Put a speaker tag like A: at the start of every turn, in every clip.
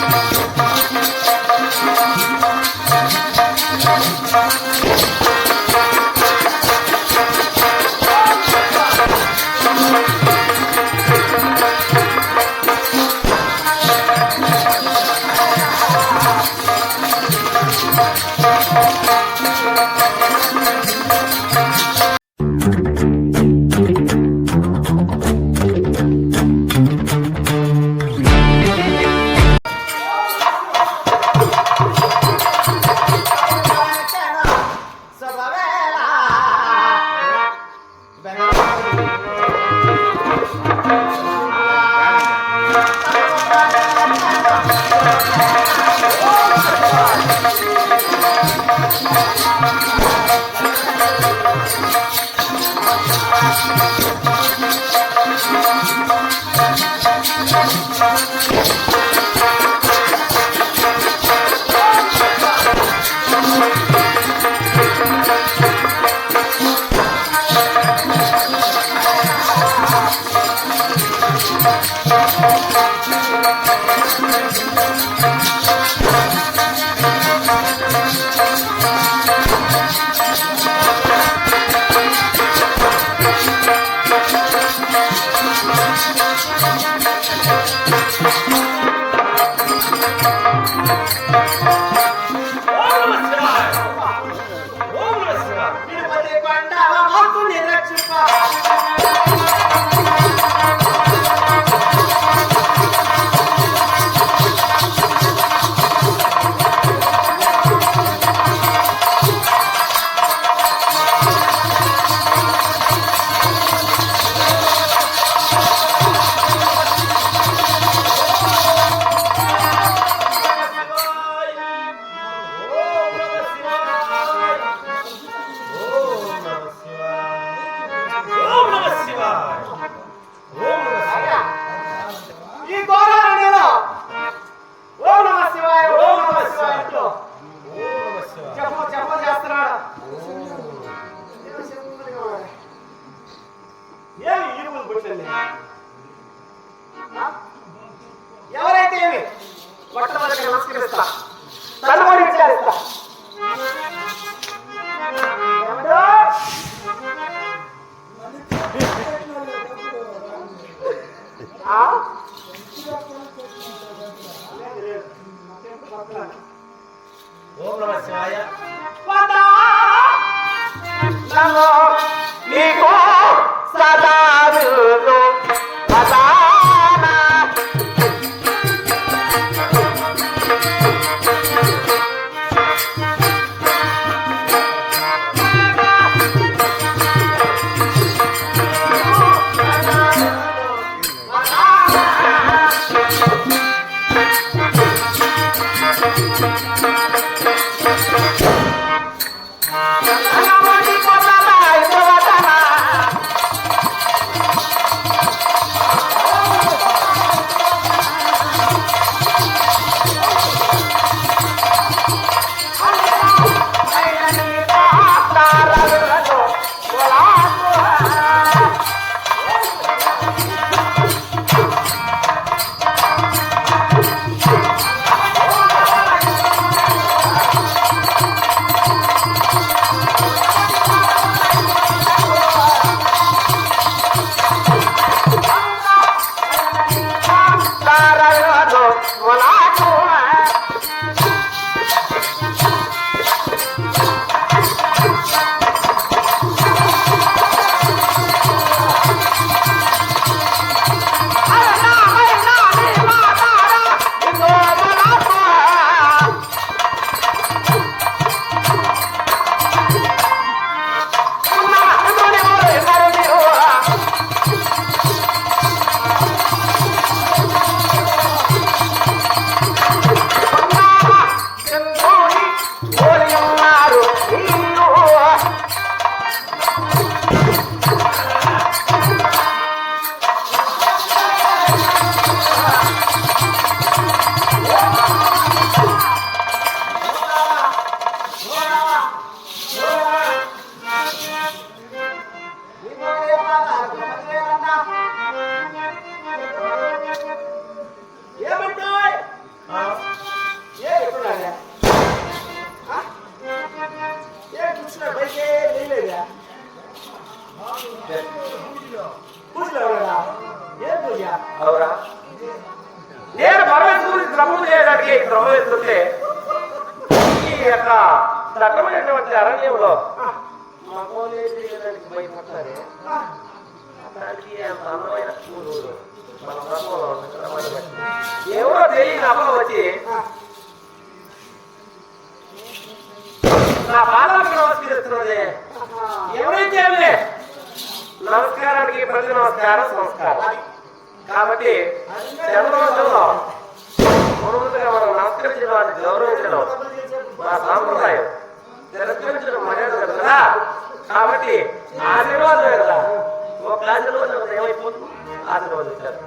A: Thank you. నీకు సదారులు
B: అవురా నేను పరమేశ్వరుని క్రమం చేయడానికి క్రమం ఎత్తుంటే ఈ యొక్క దట్టమైనటువంటి అరణ్యంలో భయపడతారే? అందమైన పూలు మన గ్రామంలో ఎవరో తెలియని అమ్మ వచ్చి నా పాదాలకు నమస్కరిస్తున్నది. ఎవరైతే ఏమిలే. నమస్కారానికి ప్రతి నమస్కారం సంస్కారం కాబట్టి చంద్రవంశంలో ముందుగా మనం నమస్కరించిన వారిని గౌరవించడం మా సాంప్రదాయం. తిరస్కరించడం మర్యాద కదా కాబట్టి ఆశీర్వాదం కదా ఒక ఆశీర్వాదం ఏమైపోతుంది? ఆశీర్వాదించారు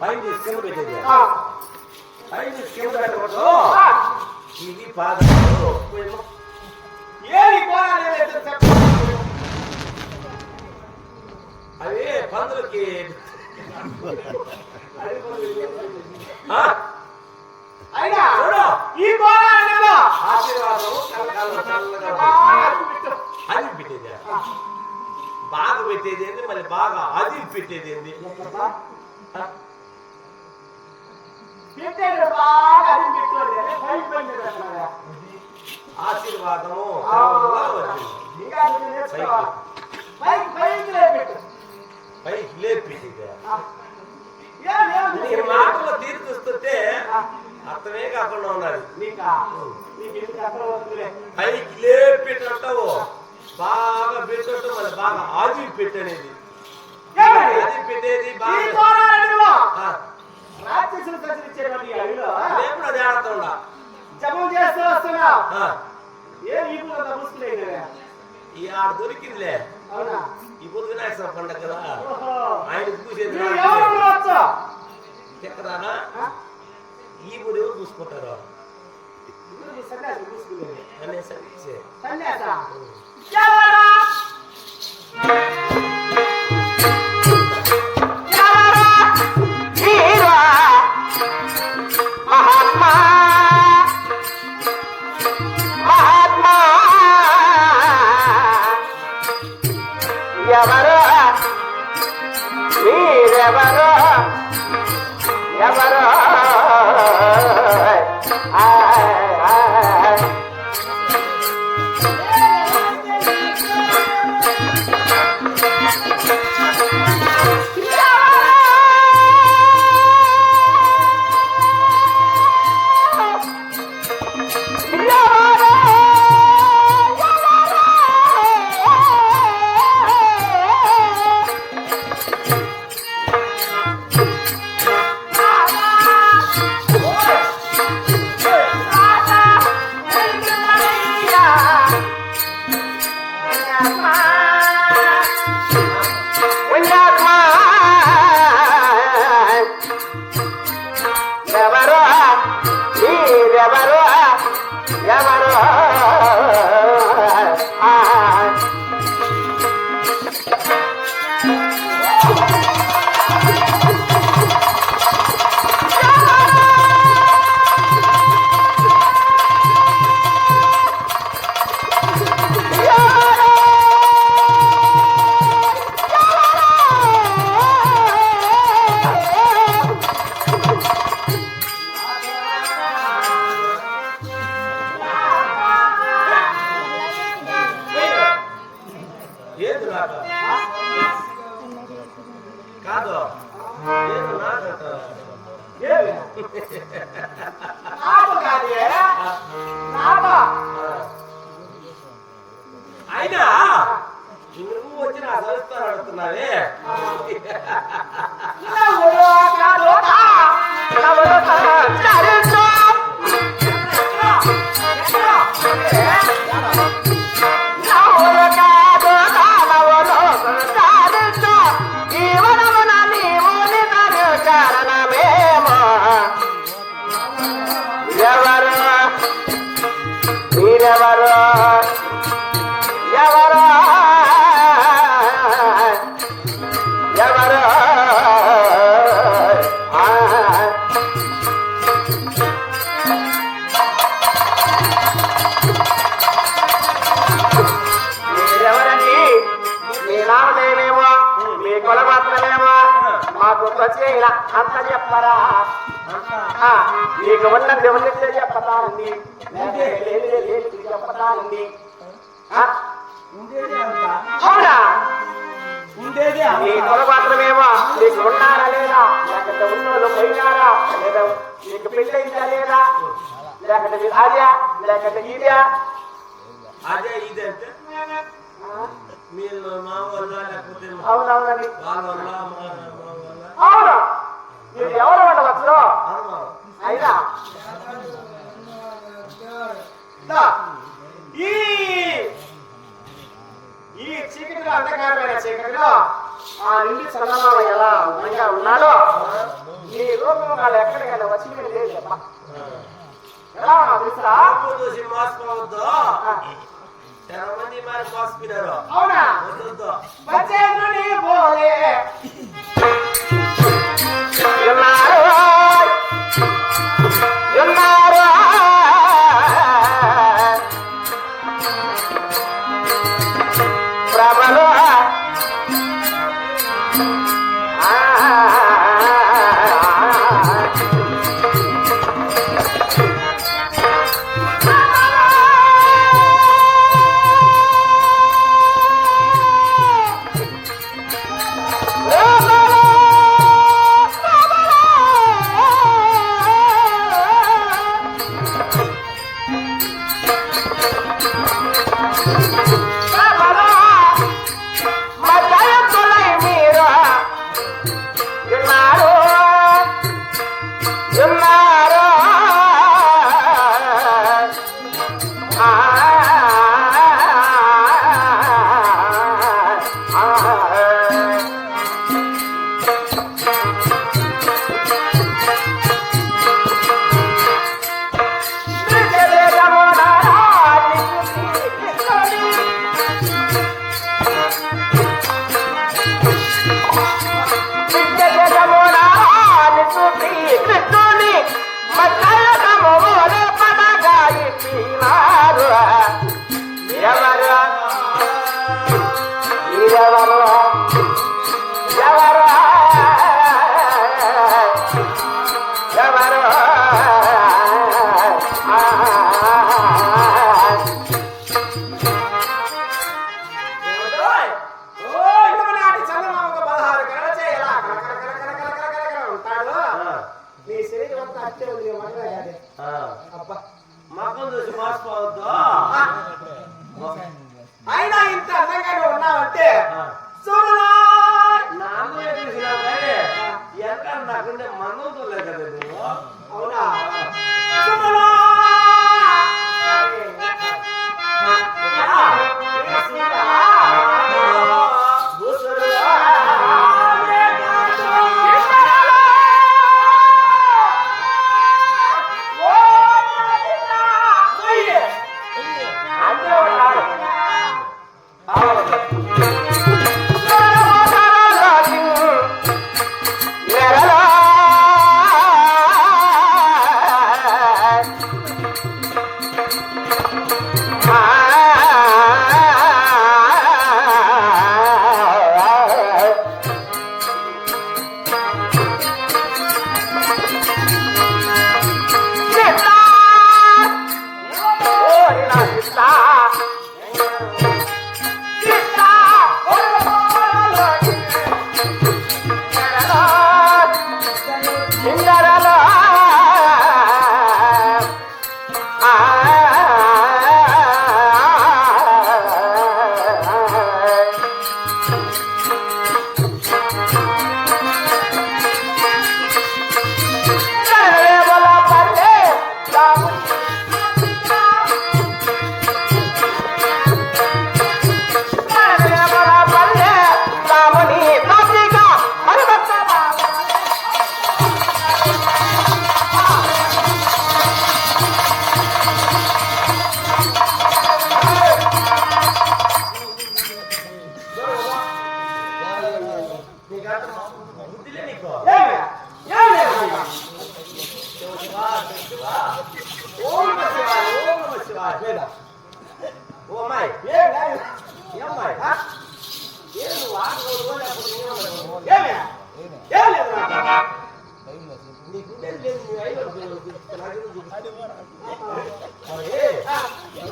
B: పైన తీసుకెళ్ళి పెట్టేది.
C: ఆ,
B: పైన తీసుకెళ్ళి పెట్టకూడదు.
C: ఆ,
B: ఇది పాదాలు
C: ఏమి
B: అవి పందులకి
C: అయినా. ఈ పోరాడేదో
B: ఆశీర్వాదం. అది పెట్టేది బాగా పెట్టేది ఏంది మళ్ళీ బాగా అది పెట్టేది ఏంది ఆ,
C: పెట్టాడు బాగా అది పెట్టాడు పైకి పైకి పెట్టాడు.
B: ఆశీర్వాదము?
C: పైకి ఏం
B: నీ? మాటలో తీరు చూస్తుంటే
C: ఆ,
B: అర్థమే కాకుండా ఉన్నది పైకి లేపెట్టంటావు బాగా పెట్టట్టు మళ్ళీ బాగా ఆది పెట్టనేది? అది పెట్టేది బాగా
C: రాక్షసులు సంచరించేటువంటి ఈ అడవిలో జపం చేస్తూ వస్తున్నావు
B: ఆ,
C: ఏ ఈ
B: ఆడ దొరికిందిలే.
C: అవునా?
B: ఈ పొద్దు వినాయక పండగ కదా. ఆయన పూసేది ఎక్కదానా
C: ఆ?
B: ఈ ఎవరు చూసుకుంటారు
C: సన్యాసి సన్యాస అంత చెప్పరా నీకు ఉన్నది ఉన్నట్టే చెప్పతానండి చెప్పతానండి అవునా? నీ కుల మాత్రమేమో నీకు ఉన్నారా లేదా? లేకపోతే ఉన్నోళ్ళు పోయినారా? లేదా నీకు పెళ్ళైందా లేదా? లేకపోతే భార్య? లేకపోతే ఇదే
B: అదే ఇదే
C: అవునవునండి. అవును. మీరు ఎవరు ఉండవచ్చు
B: అవును.
C: అయినా. ఈ ఈ చీకటిలో అంధకారమైన చీకటిలో ఆ నిండి చందమామ ఎలా అందంగా ఉన్నాడో ఈ రూపం వాళ్ళు ఎక్కడికైనా వచ్చి లేదు చెప్ప ఎలా ఉన్నా తెలుసా? అవునా?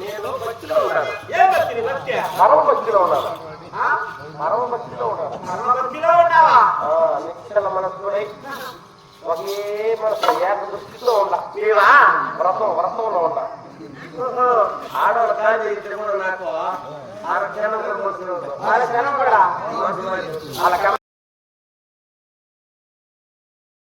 A: నేను బతిలో ఉన్నాను ఏం బతిని బతికే
B: మరవ భక్తిలో ఉన్నాను మరవ భక్తిలో ఉన్నాను
A: మరణ బతిలో ఉన్నావా
B: ఒకే మనసు ఏక దృష్టితో ఉండ
A: నీవా
B: వ్రతం వ్రతంలో ఉండ
A: ఆడవాళ్ళు కానీ ఇద్దరు కూడా నాకు ఆరు క్షణం కూడా మోసం
B: వాళ్ళ జనం కూడా